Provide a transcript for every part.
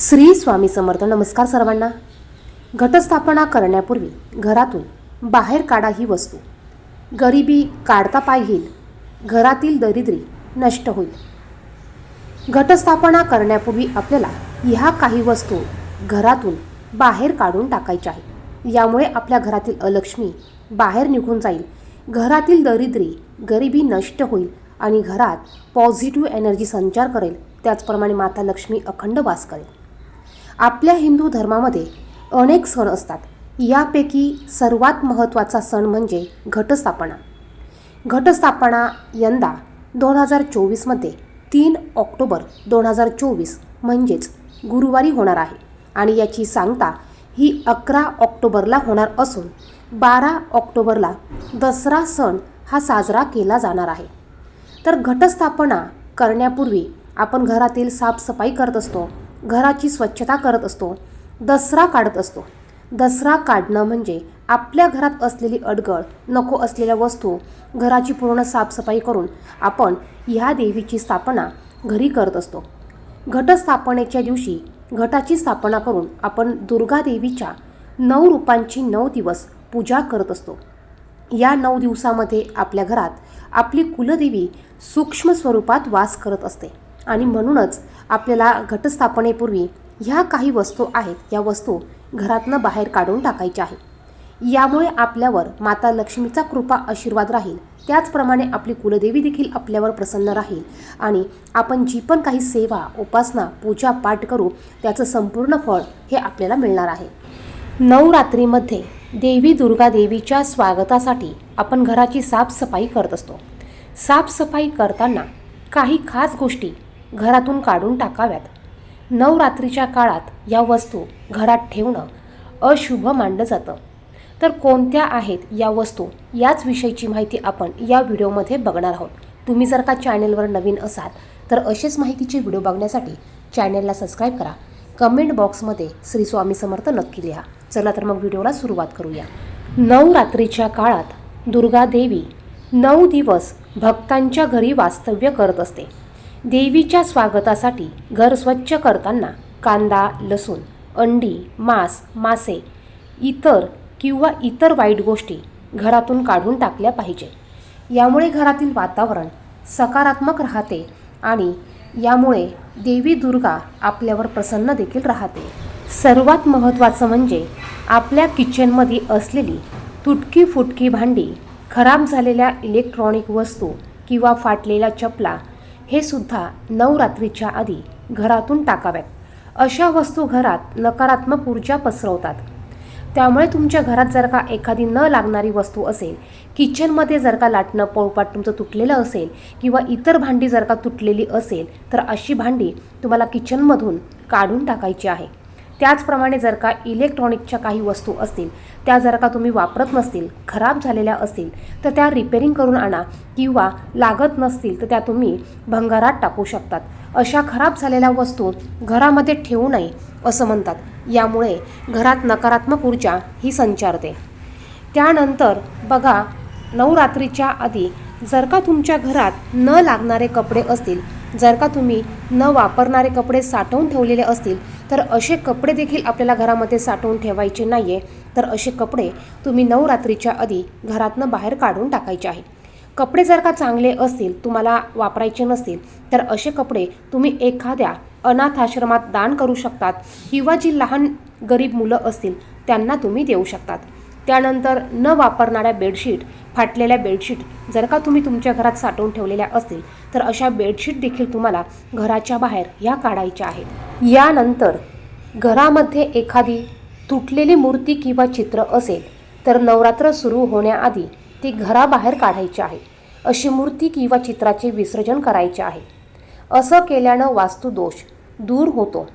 श्री स्वामी समर्थ. नमस्कार सर्वांना. घटस्थापना करण्यापूर्वी घरातून बाहेर काढा ही वस्तू. गरिबी काढता पाहिल घरातील दरिद्री नष्ट होईल. घटस्थापना करण्यापूर्वी आपल्याला ह्या काही वस्तू घरातून बाहेर काढून टाकायच्या आहेत. यामुळे आपल्या घरातील अलक्ष्मी बाहेर निघून जाईल. घरातील दरिद्री गरिबी नष्ट होईल आणि घरात पॉझिटिव्ह एनर्जी संचार करेल. त्याचप्रमाणे माता लक्ष्मी अखंड वास करेल. आपल्या हिंदू धर्मामध्ये अनेक सण असतात. यापैकी सर्वात महत्त्वाचा सण म्हणजे घटस्थापना. घटस्थापना यंदा दोन हजार चोवीसमध्ये तीन ऑक्टोबर दोन हजार चोवीस म्हणजेच गुरुवारी होणार आहे आणि याची सांगता ही अकरा ऑक्टोबरला होणार असून बारा ऑक्टोबरला दसरा सण हा साजरा केला जाणार आहे. तर घटस्थापना करण्यापूर्वी आपण घरातील साफसफाई करत असतो. घराची स्वच्छता करत असतो दसरा काढत असतो. दसरा काढणं म्हणजे आपल्या घरात असलेली अडगळ नको असलेल्या वस्तू घराची पूर्ण साफसफाई करून आपण ह्या देवीची स्थापना घरी करत असतो. घटस्थापनेच्या दिवशी घटाची स्थापना करून आपण दुर्गा देवीच्या नऊ रूपांची नऊ दिवस पूजा करत असतो. या नऊ दिवसामध्ये आपल्या घरात आपली कुलदेवी सूक्ष्म स्वरूपात वास करत असते. आणि म्हणूनच आपल्याला घटस्थापनेपूर्वी ह्या काही वस्तू आहेत या वस्तू घरातनं बाहेर काढून टाकायच्या आहेत. यामुळे आपल्यावर माता लक्ष्मीचा कृपा आशीर्वाद राहील. त्याचप्रमाणे आपली कुलदेवी देखील आपल्यावर प्रसन्न राहील. आणि आपण जी पण काही सेवा उपासना पूजा पाठ करू त्याचं संपूर्ण फळ हे आपल्याला मिळणार आहे. नवरात्रीमध्ये देवी दुर्गा देवीच्या स्वागतासाठी आपण घराची साफसफाई करत असतो. साफसफाई करताना काही खास गोष्टी घरातून काढून टाकाव्यात. नवरात्रीच्या काळात या वस्तू घरात ठेवणं अशुभ मानलं जातं. तर कोणत्या आहेत या वस्तू? याच विषयीची माहिती आपण या व्हिडिओमध्ये बघणार आहोत. तुम्ही जर का चॅनेलवर नवीन असाल तर असेच माहितीचे व्हिडिओ बघण्यासाठी चॅनेलला सबस्क्राईब करा. कमेंट बॉक्समध्ये श्री स्वामी समर्थ नक्की लिहा. चला तर मग व्हिडिओला सुरुवात करूया. नवरात्रीच्या काळात दुर्गा देवी नऊ दिवस भक्तांच्या घरी वास्तव्य करत असते. देवीच्या स्वागतासाठी घर स्वच्छ करताना कांदा लसूण अंडी मांस मासे इतर किंवा इतर वाईट गोष्टी घरातून काढून टाकल्या पाहिजे. यामुळे घरातील वातावरण सकारात्मक राहते आणि यामुळे देवी दुर्गा आपल्यावर प्रसन्न देखील राहते. सर्वात महत्त्वाचं म्हणजे आपल्या किचनमध्ये असलेली तुटकी फुटकी भांडी खराब झालेल्या इलेक्ट्रॉनिक वस्तू किंवा फाटलेल्या चपला हे सुद्धा नवरात्रीच्या आधी घरातून टाकाव्यात. अशा वस्तू घरात नकारात्मक ऊर्जा पसरवतात. त्यामुळे तुमच्या घरात जर का एखादी न लागणारी वस्तू असेल किचनमध्ये जर का लाटणं पोळपाट तुमचं तुटलेलं असेल किंवा इतर भांडी जर का तुटलेली असेल तर अशी भांडी तुम्हाला किचनमधून काढून टाकायची आहे. त्याचप्रमाणे जर का इलेक्ट्रॉनिकच्या काही वस्तू असतील त्या जर का तुम्ही वापरत नसतील खराब झालेल्या असतील तर त्या रिपेरिंग करून आणा किंवा लागत नसतील तर त्या तुम्ही भंगारात टाकू शकतात. अशा खराब झालेल्या वस्तू घरामध्ये ठेवू नये असं म्हणतात. यामुळे घरात नकारात्मक ऊर्जा ही संचारते. त्यानंतर बघा नवरात्रीच्या आधी जर का तुमच्या घरात न लागणारे कपडे असतील जर का तुम्ही न वापरणारे कपडे साठवून ठेवलेले असतील तर असे कपडे देखील आपल्याला घरामध्ये साठवून ठेवायचे नाही आहे तर असे कपडे तुम्ही नवरात्रीच्या आधी घरातनं बाहेर काढून टाकायचे आहे कपडे जर का चांगले असतील तुम्हाला वापरायचे नसतील तर असे कपडे तुम्ही एखाद्या अनाथ आश्रमात दान करू शकतात किंवा जी लहान गरीब मुलं असतील त्यांना तुम्ही देऊ शकतात. त्यानंतर न वापरणाऱ्या बेडशीट फाटलेल्या बेडशीट जर का तुम्ही तुमच्या घरात साठवून ठेवलेल्या असतील तर अशा बेडशीट देखील तुम्हाला घराच्या बाहेर ह्या काढायच्या आहेत. यानंतर घरामध्ये एखादी तुटलेली मूर्ती किंवा चित्र असेल तर नवरात्र सुरू होण्याआधी ती घराबाहेर काढायची आहे. अशी मूर्ती किंवा चित्राचे विसर्जन करायचे आहे. असं केल्यानं वास्तुदोष दूर होतो.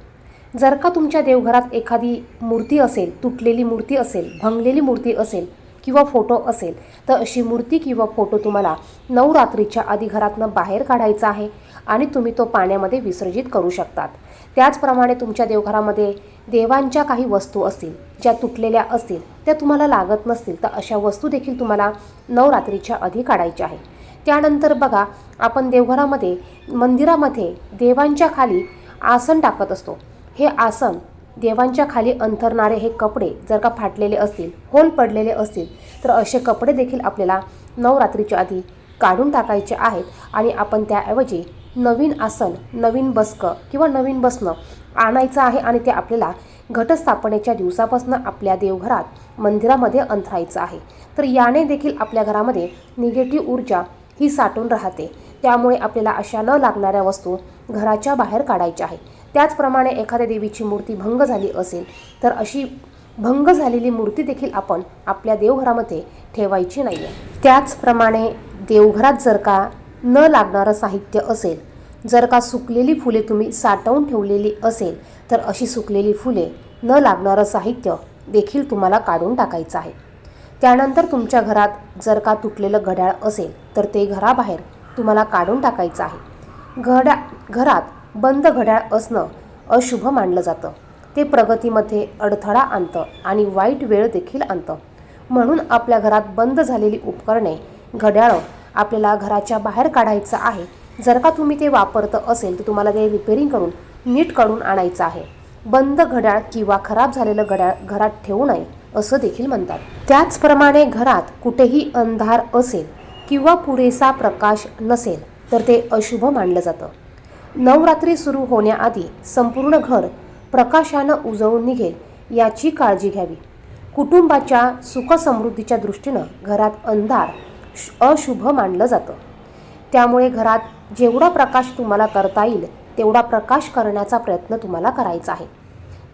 जर का तुमच्या देवघरात एखादी मूर्ती असेल तुटलेली मूर्ती असेल भंगलेली मूर्ती असेल किंवा फोटो असेल तर अशी मूर्ती किंवा फोटो तुम्हाला नवरात्रीच्या आधी घरातनं बाहेर काढायचा आहे आणि तुम्ही तो पाण्यामध्ये विसर्जित करू शकतात. त्याचप्रमाणे तुमच्या देवघरामध्ये देवांच्या काही वस्तू असतील ज्या तुटलेल्या असतील त्या तुम्हाला लागत नसतील तर अशा वस्तू देखील तुम्हाला नवरात्रीच्या आधी काढायच्या आहे त्यानंतर बघा आपण देवघरामध्ये मंदिरामध्ये देवांच्या खाली आसन टाकत असतो. हे आसन देवांच्या खाली अंथरणारे हे कपडे जर का फाटलेले असतील होल पडलेले असतील तर असे कपडे देखील आपल्याला नवरात्रीच्या आधी काढून टाकायचे आहेत आणि आपण त्याऐवजी नवीन आसन नवीन बसकं किंवा नवीन बसणं आणायचं आहे आणि ते आपल्याला घटस्थापनेच्या दिवसापासून आपल्या देवघरात मंदिरामध्ये अंथरायचं आहे. तर याने देखील आपल्या घरामध्ये निगेटिव्ह ऊर्जा ही साठून राहते. त्यामुळे आपल्याला अशा न लागणाऱ्या वस्तू घराच्या बाहेर काढायच्या आहे त्याचप्रमाणे एखाद्या देवीची मूर्ती भंग झाली असेल तर अशी भंग झालेली मूर्ती देखील आपण आपल्या देवघरामध्ये ठेवायची नाही आहे त्याचप्रमाणे देवघरात जर का न लागणारं साहित्य असेल जर का सुकलेली फुले तुम्ही साठवून ठेवलेली असेल तर अशी सुकलेली फुले न लागणारं साहित्य देखील तुम्हाला काढून टाकायचं आहे. त्यानंतर तुमच्या घरात जर का तुटलेलं घड्याळ असेल तर ते घराबाहेर तुम्हाला काढून टाकायचं आहे. घड्या घरात बंद घड्याळ असणं अशुभ मानलं जातं. ते प्रगतीमध्ये अडथळा आणतं आणि वाईट वेळ देखील आणतं. म्हणून आपल्या घरात बंद झालेली उपकरणे घड्याळं आपल्याला घराच्या बाहेर काढायचं आहे. जर का तुम्ही ते वापरत असेल तर तुम्हाला ते रिपेरिंग करून नीट काढून आणायचं आहे. बंद घड्याळ किंवा खराब झालेलं घड्याळ घरात ठेवू नये असं देखील म्हणतात. त्याचप्रमाणे घरात कुठेही अंधार असेल किंवा पुरेसा प्रकाश नसेल तर ते अशुभ मानलं जातं. नवरात्री सुरू होण्याआधी संपूर्ण घर प्रकाशानं उजळून निघेल याची काळजी घ्यावी. कुटुंबाच्या सुखसमृद्धीच्या दृष्टीनं घरात अंधार श- अशुभ मानलं जातं. त्यामुळे घरात जेवढा प्रकाश तुम्हाला करता येईल तेवढा प्रकाश करण्याचा प्रयत्न तुम्हाला करायचा आहे.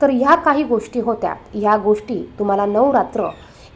तर ह्या काही गोष्टी होत्या. ह्या गोष्टी तुम्हाला नवरात्र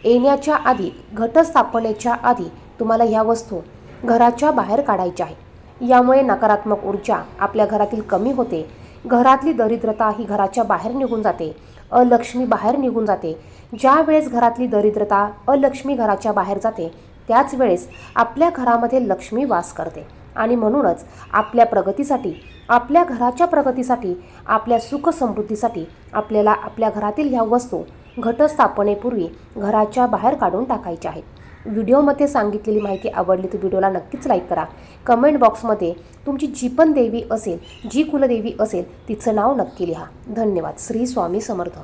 येण्याच्या आधी घटस्थापनेच्या आधी तुम्हाला ह्या वस्तू घराच्या बाहेर काढायच्या आहे यामुळे नकारात्मक ऊर्जा आपल्या घरातील कमी होते. घरातली दरिद्रता ही घराच्या बाहेर निघून जाते. अलक्ष्मी बाहेर निघून जाते. ज्या वेळेस घरातली दरिद्रता अलक्ष्मी घराच्या बाहेर जाते त्याच वेळेस आपल्या घरामध्ये लक्ष्मी वास करते. आणि म्हणूनच आपल्या प्रगतीसाठी आपल्या घराच्या प्रगतीसाठी आपल्या सुख समृद्धीसाठी आपल्याला आपल्या घरातील ह्या वस्तू घटस्थापनेपूर्वी घराच्या बाहेर काढून टाकायच्या आहेत. व्हिडिओमध्ये सांगितलेली माहिती आवडली तर व्हिडिओला नक्कीच लाईक करा. कमेंट बॉक्समध्ये तुमची जी पण देवी असेल जी कुलदेवी असेल तिचं नाव नक्की लिहा. धन्यवाद. श्री स्वामी समर्थ.